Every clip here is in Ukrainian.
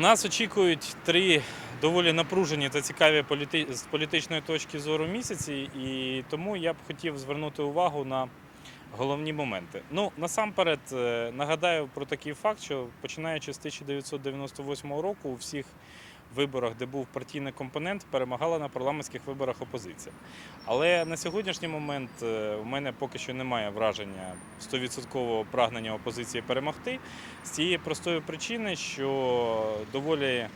Нас очікують три доволі напружені та цікаві політи... з політичної точки зору місяці, і тому я б хотів звернути увагу на головні моменти. Ну, насамперед, е, нагадаю про такий факт, що починаючи з 1998 року у всіх виборах, де був партійний компонент, перемагала на парламентських виборах опозиція. Але на сьогоднішній момент е, у мене поки що немає враження 100% прагнення опозиції перемогти. З цієї простої причини, що доволі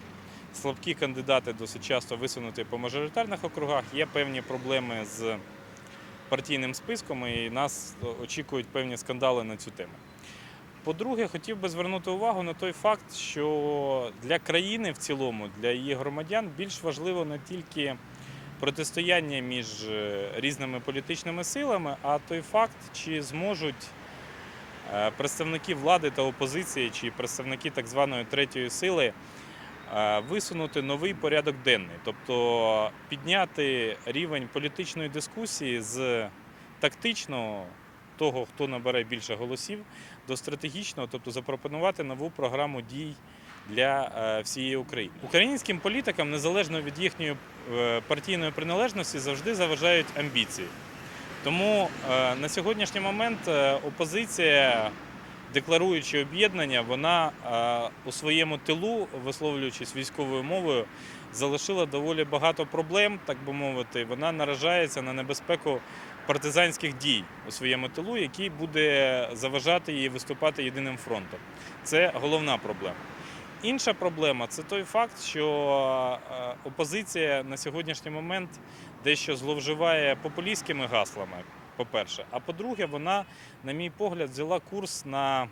слабкі кандидати досить часто висунуті по мажоритарних округах. Є певні проблеми з партійним списком, і нас очікують певні скандали на цю тему. По-друге, хотів би звернути увагу на той факт, що для країни в цілому, для її громадян, більш важливо не тільки протистояння між е, різними політичними силами, а той факт, чи зможуть е, представники влади та опозиції, чи представники так званої третьої сили е, висунути новий порядок денний, тобто підняти рівень політичної дискусії з тактичного того, хто набере більше голосів, до стратегічного, тобто запропонувати нову програму дій для е, всієї України. Українським політикам, незалежно від їхньої е, партійної приналежності, завжди заважають амбіції. Тому е, на сьогоднішній момент опозиція, декларуючи об'єднання, вона у своєму тилу, висловлюючись військовою мовою, залишила доволі багато проблем, так би мовити. Вона наражається на небезпеку партизанських дій у своєму тилу, який буде заважати їй виступати єдиним фронтом. Це головна проблема. Інша проблема це той факт, що е, опозиція на сьогоднішній момент дещо зловживає популістськими гаслами, по-перше. А по-друге, вона, на мій погляд, взяла курс на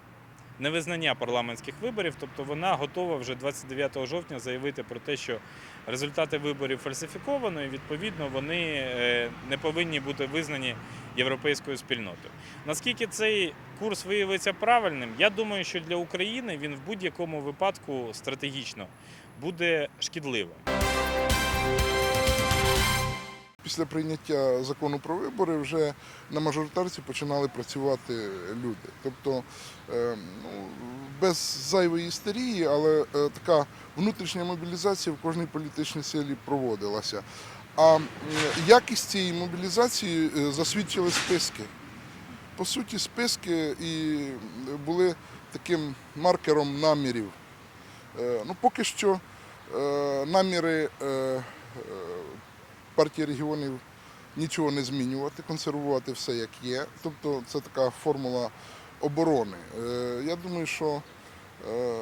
невизнання парламентських виборів, тобто вона готова вже 29 жовтня заявити про те, що результати виборів фальсифіковано, і відповідно вони е, не повинні бути визнані європейською спільнотою. Наскільки цей курс виявиться правильним, я думаю, що для України він в будь-якому випадку стратегічно буде шкідливим. Після прийняття закону про вибори вже на мажоритарці починали працювати люди. Тобто е, ну, без зайвої істерії, але е, така внутрішня мобілізація в кожній політичній силі проводилася. А якість цієї мобілізації е, засвідчили списки. По суті, списки і були таким маркером намірів. Ну, поки що наміри партії регіонів нічого не змінювати, консервувати все як є. Тобто це така формула оборони. Е, Я думаю, що е,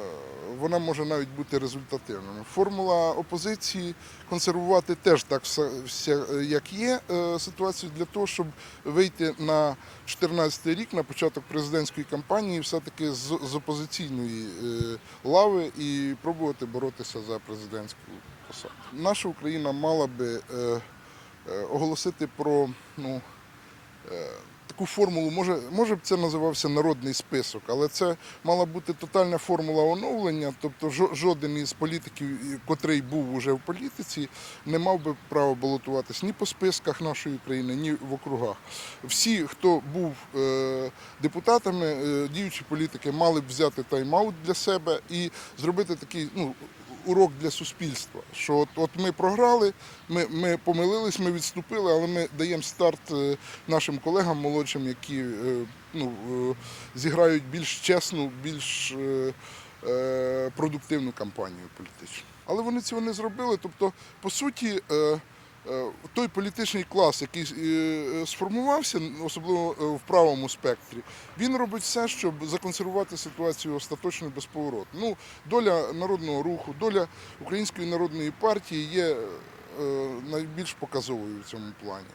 вона може навіть бути результативною. Формула опозиції консервувати теж так все, як є е, ситуацію для того, щоб вийти на 2014 рік, на початок президентської кампанії, все-таки з, опозиційної лави і пробувати боротися за президентську посаду. Наша Україна мала би е, е, оголосити про ну, е, таку формулу, може, може б це називався народний список, але це мала бути тотальна формула оновлення, тобто жоден із політиків, котрий був уже в політиці, не мав би права балотуватись ні по списках нашої країни, ні в округах. Всі, хто був депутатами, діючі політики, мали б взяти тайм-аут для себе і зробити такий ну, урок для суспільства. Що от, от ми програли, ми, ми помилились, ми відступили, але ми даємо старт е, нашим колегам молодшим, які е, ну, е, зіграють більш чесну, більш продуктивну кампанію політичну. Але вони цього не зробили. Тобто, по суті, той політичний клас, який е, сформувався, особливо е, в правому спектрі, він робить все, щоб законсервувати ситуацію остаточно безповоротно. Ну, доля народного руху, доля Української народної партії є е, найбільш показовою в цьому плані.